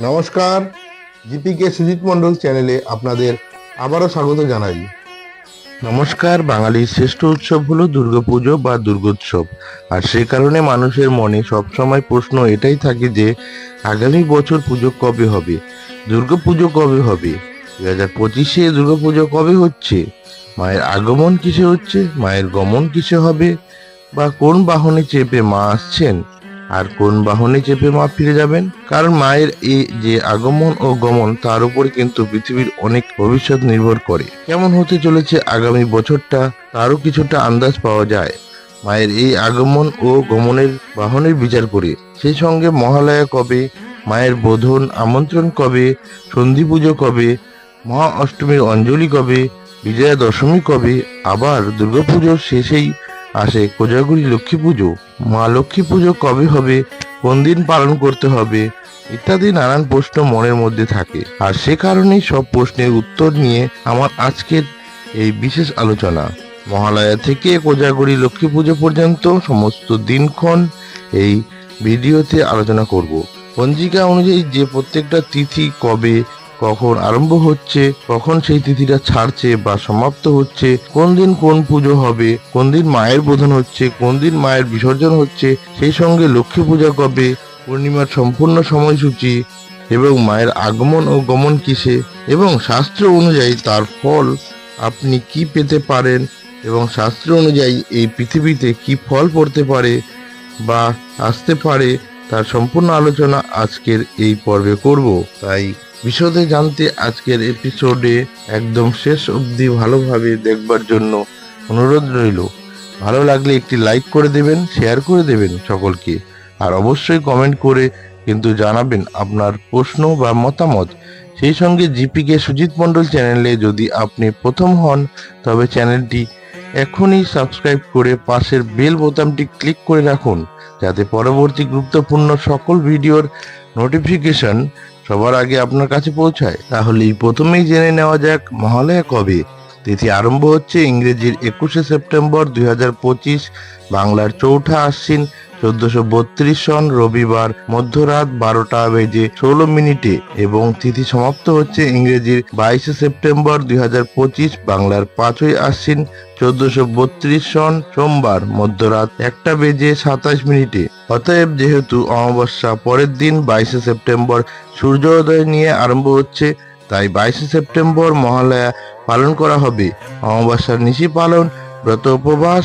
নমস্কার, জিপিকে সুজিত মণ্ডল চ্যানেলে আপনাদের আবারও স্বাগত জানাই। নমস্কার, বাঙালির শ্রেষ্ঠ উৎসব হলো দুর্গাপুজো বা দুর্গোৎসব। আর সে কারণে মানুষের মনে সবসময় প্রশ্ন এটাই থাকে যে, আগামী বছর পুজো কবে হবে? দুর্গাপুজো কবে হবে? দু হাজার পঁচিশে দুর্গাপুজো কবে হচ্ছে? মায়ের আগমন কিসে হচ্ছে? মায়ের গমন কিসে হবে? বা কোন বাহনে চেপে মা আসছেন? আর কোন বাহনে চেপে মা ফিরে যাবেন? কারণ মায়ের এই যে আগমন ও গমন, তার উপরে কিন্তু পৃথিবীর অনেক ভবিষ্যৎ নির্ভর করে। কেমন হতে চলেছে আগামী বছরটা, তারও কিছুটা আন্দাজ পাওয়া যায়। মায়ের এই আগমন ও গমনের বাহনের বিচার করে সেই সঙ্গে মহালয়া কবে, মায়ের বোধন আমন্ত্রণ কবে সন্ধি পুজো কবে, মহা অষ্টমীর অঞ্জলি কবে, বিজয়া দশমী কবে, আবার দুর্গাপুজোর শেষেই আসে কোজাগুড়ি লক্ষ্মী পুজো। মা লক্ষ্মী পুজো কবে হবে? কোন দিন পালন করতে হবে? ইত্যাদি নানান প্রশ্ন মনের মধ্যে থাকে। আর সে কারণেই সব প্রশ্নের উত্তর নিয়ে আমার আজকের এই বিশেষ আলোচনা। মহালয়া থেকে কোজাগুড়ি লক্ষ্মী পুজো পর্যন্ত সমস্ত দিনক্ষণ এই ভিডিওতে আলোচনা করব। পঞ্জিকা অনুযায়ী যে প্রত্যেকটা তিথি কবে কখন আরম্ভ হচ্ছে, কখন সেই তিথিটা ছাড়ছে বা সমাপ্ত হচ্ছে, কোন দিন কোন পুজো হবে, কোন দিন মায়ের বোধন হচ্ছে, কোন দিন মায়ের বিসর্জন হচ্ছে, সেই সঙ্গে লক্ষ্মী পূজা কবে, পূর্ণিমার সম্পূর্ণ সময়সূচি এবং মায়ের আগমন ও গমন কিসে, এবং শাস্ত্র অনুযায়ী তার ফল আপনি কি পেতে পারেন, এবং শাস্ত্র অনুযায়ী এই পৃথিবীতে কি ফল পড়তে পারে বা আসতে পারে, তার সম্পূর্ণ আলোচনা আজকের এই পর্বে করব। তাই বিশদে জানতে আজকের এপিসোডে একদম শেষ অবধি ভালোভাবে দেখবার জন্য অনুরোধ রইল। ভালো লাগলে একটি লাইক করে দেবেন শেয়ার করে দেবেন সকলকে। আর অবশ্যই কমেন্ট করে কিন্তু জানাবেন আপনার প্রশ্ন বা মতামত। সেই সঙ্গে জিপিকে সুজিত মণ্ডল চ্যানেলে যদি আপনি প্রথম হন, তবে চ্যানেলটি এখনই সাবস্ক্রাইব করে পাশের বেল বোতামটি ক্লিক করে রাখুন, যাতে পরবর্তী গুরুত্বপূর্ণ সকল ভিডিওর নোটিফিকেশন সবার আগে আপনার কাছে পৌঁছায় তাহলেই প্রথমেই জেনে নেওয়া যাক মহালয়া কবে তিথি আরম্ভ হচ্ছে ইংরেজির একুশে সেপ্টেম্বর দুই হাজার পঁচিশ, বাংলার চৌঠা আশ্বিন চোদ্দশো বত্রিশ সন রবিবার মধ্যরাত বারোটা বেজে ষোলো মিনিটে এবং তিথি সমাপ্ত হচ্ছে ইংরেজির বাইশে সেপ্টেম্বর দুই বাংলার পাঁচই আশ্বিন চোদ্দশো বত্রিশ সন সোমবার মধ্যরাত একটা বেজে সাতাশ মিনিটে। অতএব যেহেতু অমাবস্যা পরের দিন বাইশে সেপ্টেম্বর সূর্যোদয় নিয়ে আরম্ভ হচ্ছে তাই বাইশে সেপ্টেম্বর মহালয়া পালন করা হবে। অমাবস্যার নিশি পালন, ব্রত উপবাস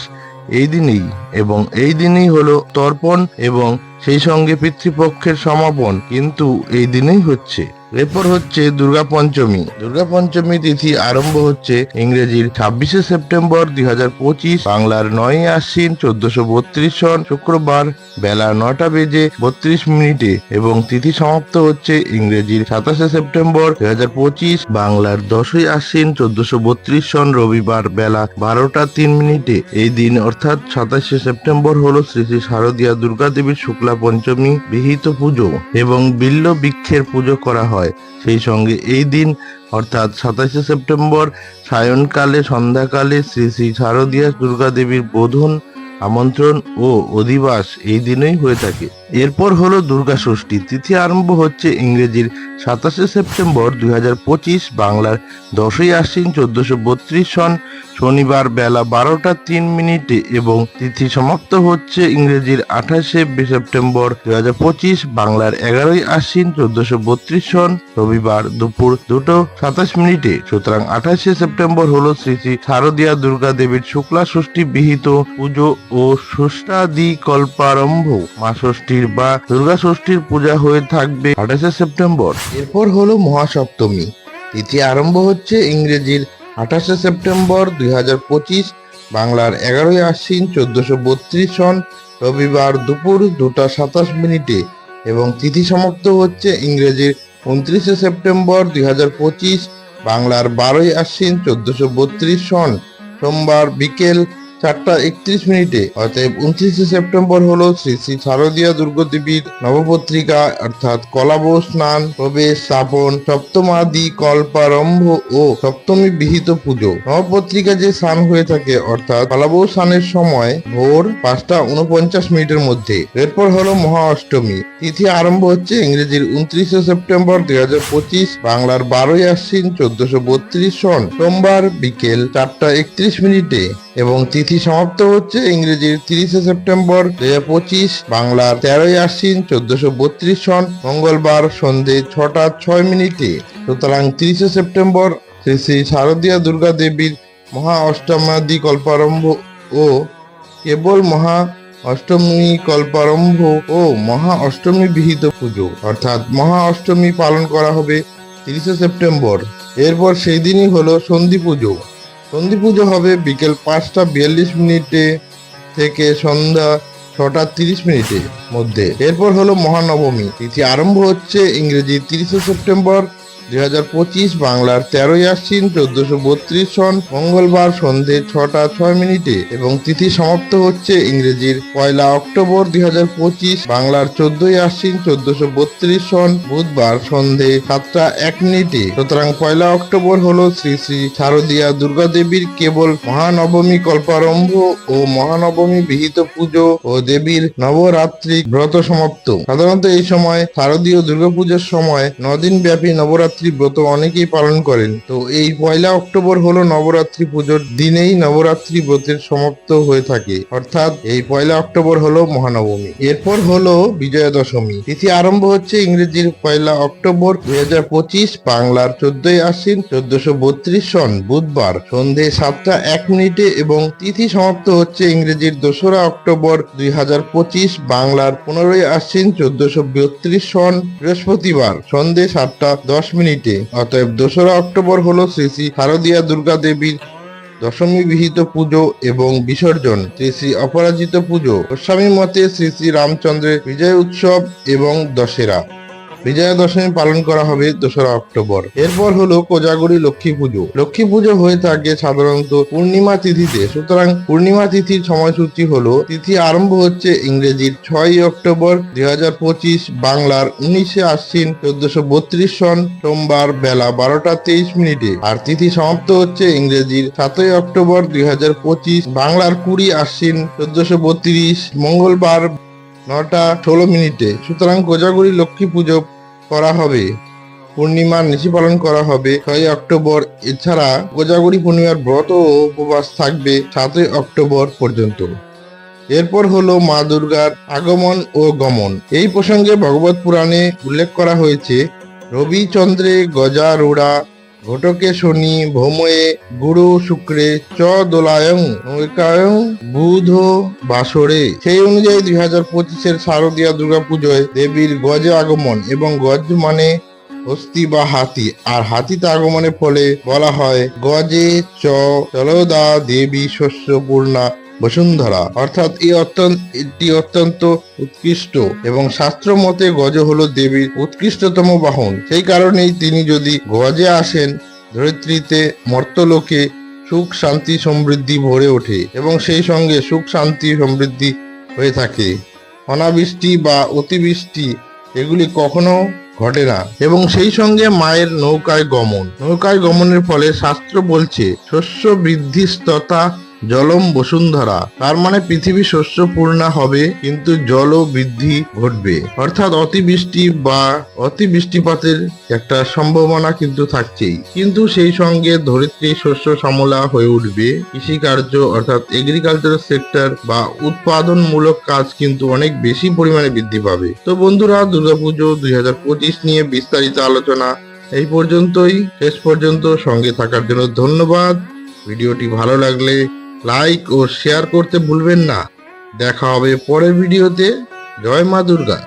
এই দিনেই এবং এই দিনেই হলো তর্পণ এবং সেই সঙ্গে পিতৃপক্ষের সমাপন। কিন্তু এই দিনেই হচ্ছে। এরপর হচ্ছে দুর্গা পঞ্চমী। দুর্গা পঞ্চমী তিথি আরম্ভ হচ্ছে ইংরেজির ছাব্বিশে সেপ্টেম্বর দুই হাজার পঁচিশ বাংলার নয় আশ্বিন চোদ্দশো বত্রিশ সন শুক্রবার বেলা নটা বেজে বত্রিশ মিনিটে এবং তিথি সমাপ্ত হচ্ছে ইংরেজির সাতাশে সেপ্টেম্বর দুই হাজার পঁচিশ বাংলার দশই আশ্বিন চোদ্দশো বত্রিশ সন রবিবার বেলা বারোটা তিন মিনিটে। এই দিন অর্থাৎ সাতাশে সেপ্টেম্বর হলো শ্রী শ্রী শারদীয়া দুর্গা দেবীর শুক্লা পঞ্চমী বিহিত পুজো এবং বিল্ল বৃক্ষের পুজো করা হয়। সেই সঙ্গে এই দিন, অর্থাৎ সাতাশে সেপ্টেম্বর, সায়নকালে, সন্ধ্যাকালে শ্রী শ্রী শারদীয়া দুর্গাদেবীর বোধন আমন্ত্রণ ও অধিবাস এই দিনেই হয়ে থাকে। এরপর হলো দুর্গা ষষ্ঠী। তিথি আরম্ভ হচ্ছে ইংরেজির সাতাশে সেপ্টেম্বর দুই হাজার পঁচিশ বাংলার দশই আশ্বিন চোদ্দশো বত্রিশ সন। শনিবার বেলা বারোটা তিন মিনিটে এবং তিথি সমাপ্ত হচ্ছে ইংরেজির আঠাশে সেপ্টেম্বর দু হাজার পঁচিশ বাংলার এগারোই আশ্বিন চোদ্দশো বত্রিশ সন। রবিবার দুপুর দুটো সাতাশ মিনিটে। সুতরাং আঠাশে সেপ্টেম্বর হলো শ্রী শ্রী শারদীয়া দুর্গা দেবীর শুক্লা ষষ্ঠী বিহিত পুজো ও ষষ্ঠাদি কল্পারম্ভ। মা ষষ্ঠীর বা দুর্গা ষষ্ঠীর পূজা হয়ে থাকবে আঠাশে সেপ্টেম্বর। এরপর হলো মহাসপ্তমী। তিথি আরম্ভ হচ্ছে ইংরেজির আঠাশে সেপ্টেম্বর দুই হাজার পঁচিশ, বাংলার এগারোই আশ্বিন চোদ্দশো বত্রিশ সন, রবিবার দুপুর দুটা সাতাশ মিনিটে এবং তিথি সমাপ্ত হচ্ছে ইংরেজির উনত্রিশে সেপ্টেম্বর দুই হাজার পঁচিশ, বাংলার বারোই আশ্বিন চোদ্দশো বত্রিশ সন। সোমবার বিকেল চারটা একত্রিশ মিনিটে। অতএব উনত্রিশে সেপ্টেম্বর হলো শ্রী শ্রী শারদীয়া দুর্গদেবীর নবপত্রিকা, অর্থাৎ কলাবৌ স্নান, প্রবেশ, স্থাপন, সপ্তমাদি, কল্পারম্ভ ও সপ্তমী বিহিত পুজো। নবপত্রিকা যে স্নান হয়ে থাকে, অর্থাৎ কলাবৌ স্নানের সময় ভোর পাঁচটা উনপঞ্চাশ মিনিটের মধ্যে। এরপর হলো মহা অষ্টমী। তিথি আরম্ভ হচ্ছে ইংরেজির উনত্রিশে সেপ্টেম্বর দুই হাজার পঁচিশ, বাংলার বারোই আশ্বিন চোদ্দশো বত্রিশ সন। সোমবার বিকেল চারটা একত্রিশ মিনিটে এবং তিথি সমাপ্ত হচ্ছে। ইংরেজির তিরিশে সেপ্টেম্বর দুই পঁচিশ, বাংলার তেরোই আশ্বিন, চোদ্দশো বত্রিশ সন, মঙ্গলবার সন্ধে ছটা ছয় মিনিটে। সুতরাং তিরিশে সেপ্টেম্বর শ্রী শ্রী শারদীয়া দুর্গা দেবীর মহা অষ্টমাদি কল্পারম্ভ ও কেবল মহা অষ্টমী কল্পারম্ভ ও মহা অষ্টমী বিহিত পুজো, অর্থাৎ মহা অষ্টমী পালন করা হবে তিরিশে সেপ্টেম্বর। এরপর সেই দিনই হলো সন্ধি পুজো। সন্ধি পুজো হবে বিকেল পাঁচটা বিয়াল্লিশ মিনিটে থেকে সন্ধ্যা ছটা তিরিশ মিনিটের মধ্যে। এরপর হলো মহানবমী। তিথি আরম্ভ হচ্ছে ইংরেজি তিরিশে সেপ্টেম্বর দুই হাজার পঁচিশ বাংলার তেরোই আশ্বিন, চোদ্দশো বত্রিশ সন মঙ্গলবার সন্ধে ছটা ছয় মিনিটে এবং তিথি সমাপ্ত হচ্ছে ইংরেজির পয়লা অক্টোবর দুই বাংলার চোদ্দই আশ্বিন, চোদ্দশো বত্রিশ সন বুধবার সন্ধে সাতটা এক মিনিটে। সুতরাং পয়লা অক্টোবর হল শ্রী শ্রী শারদীয়া দুর্গা দেবীর কেবল মহানবমী কল্পারম্ভ ও মহানবমী বিহিত পুজো ও দেবীর নবরাত্রি ব্রত সমাপ্ত। সাধারণত এই সময় শারদীয় দুর্গাপূজার সময় নদিন ব্যাপী নবরাত্রি ব্রত অনেকেই পালন করেন। তো এই পয়লা অক্টোবর হলো নবরাত্রি পুজোর দিনেই নবরাত্রি ব্রতের সমাপ্ত হয়ে থাকে। অর্থাৎ এই পয়লা অক্টোবর হলো মহানবমী। এরপর হলো বিজয়া দশমী তিথি আরম্ভ হচ্ছে ইংরেজির পয়লা অক্টোবর দুই হাজার পঁচিশ বাংলার চোদ্দই আশ্বিন চোদ্দশো বত্রিশ সন বুধবার সন্ধে সাতটা এক মিনিটে এবং তিথি সমাপ্ত হচ্ছে ইংরেজির দোসরা অক্টোবর দুই হাজার পঁচিশ বাংলার পনেরোই আশ্বিন চোদ্দশো বত্রিশ সন বৃহস্পতিবার সন্ধে সাতটা দশ মিনিটে অতএব দোসরা অক্টোবর হলো শ্রী শ্রী শারদীয়া দুর্গা দেবীর দশমী বিহিত পুজো এবং বিসর্জন। শ্রী শ্রী অপরাজিত পুজো। গোস্বামী মতে শ্রী শ্রী রামচন্দ্রের বিজয় উৎসব এবং দশেরা। বিজয়া দশমী পালন করা হবে দোসরা অক্টোবর। এরপর হলো কোজাগরি লক্ষ্মী পুজো। লক্ষ্মী পুজো হয়ে থাকে সাধারণত পূর্ণিমা তিথিতে। সুতরাং পূর্ণিমা তিথির সময়সূচি হলো, তিথি আরম্ভ হচ্ছে ইংরেজির ছয়ই অক্টোবর দুই হাজার পঁচিশ বাংলার উনিশে আশ্বিন চোদ্দশো বত্রিশ সন সোমবার বেলা বারোটা তেইশ মিনিটে। আর তিথি সমাপ্ত হচ্ছে ইংরেজির সাতই অক্টোবর দুই হাজার পঁচিশ বাংলার কুড়ি আশ্বিন চোদ্দশো বত্রিশ মঙ্গলবার নটা ষোলো মিনিটে। সুতরাং কোজাগরি লক্ষ্মী পুজো করা হবে। পূর্ণিমার নিশি পালন করা হবে। ছয় অক্টোবর, এছাড়া কোজাগরি পূর্ণিমার ব্রত ও উপবাস থাকবে সাতই অক্টোবর পর্যন্ত। এরপর হলো মা দুর্গার আগমন ও গমন। এই প্রসঙ্গে ভগবত পুরাণে উল্লেখ করা হয়েছে, রবিচন্দ্রে গজা রোড়া ঘটকে শনি ভৌময়ে গুরু শুক্রে চ দোলায়ং বুধ বাসরে। সেই অনুযায়ী দুই হাজার পঁচিশের শারদীয়া দুর্গা পুজোয় দেবীর গজে আগমন এবং গজ মানে হস্তি বা হাতি। আর হাতিতে আগমনের ফলে বলা হয় গজে চ চলদা দেবী শস্য পূর্ণা বসুন্ধরা। অর্থাৎ এই অত্যন্ত এটি অত্যন্ত উৎকৃষ্ট এবং শাস্ত্র মতে গজ হল দেবীর উৎকৃষ্টতম বাহন। সেই কারণেই তিনি যদি গজে আসেন, ধরিত্রীতে মর্তলোকে সুখ, শান্তি, সমৃদ্ধি ভরে ওঠে এবং সেই সঙ্গে সুখ, শান্তি, সমৃদ্ধি হয়ে থাকে। অনাবৃষ্টি বা অতিবৃষ্টি, এগুলি কখনো ঘটে না। এবং সেই সঙ্গে মায়ের নৌকায় গমন। নৌকায় গমনের ফলে শাস্ত্র বলছে, শস্য বৃদ্ধি তথা জলম বসুন্ধরা। তার মানে পৃথিবী শস্য পূর্ণা হবে, কিন্তু জলও বৃদ্ধি ঘটবে। অর্থাৎ অতিবৃষ্টি বা অতি বৃষ্টিপাতের একটা সম্ভাবনা কিন্তু থাকছেই। কিন্তু সেই সঙ্গে ধরিত্রী শস্য সমলা হয়ে উঠবে। কৃষিকার্য অর্থাৎ এগ্রিকালচার সেক্টর বা উৎপাদনমূলক কাজ কিন্তু অনেক বেশি পরিমাণে বৃদ্ধি পাবে। তো বন্ধুরা, দুর্গাপুজো দুই হাজার পঁচিশ নিয়ে বিস্তারিত আলোচনা এই পর্যন্তই। শেষ পর্যন্ত সঙ্গে থাকার জন্য ধন্যবাদ। ভিডিওটি ভালো লাগলে লাইক ও শেয়ার করতে ভুলবেন না। দেখা হবে পরের ভিডিওতে। জয় মা দুর্গা।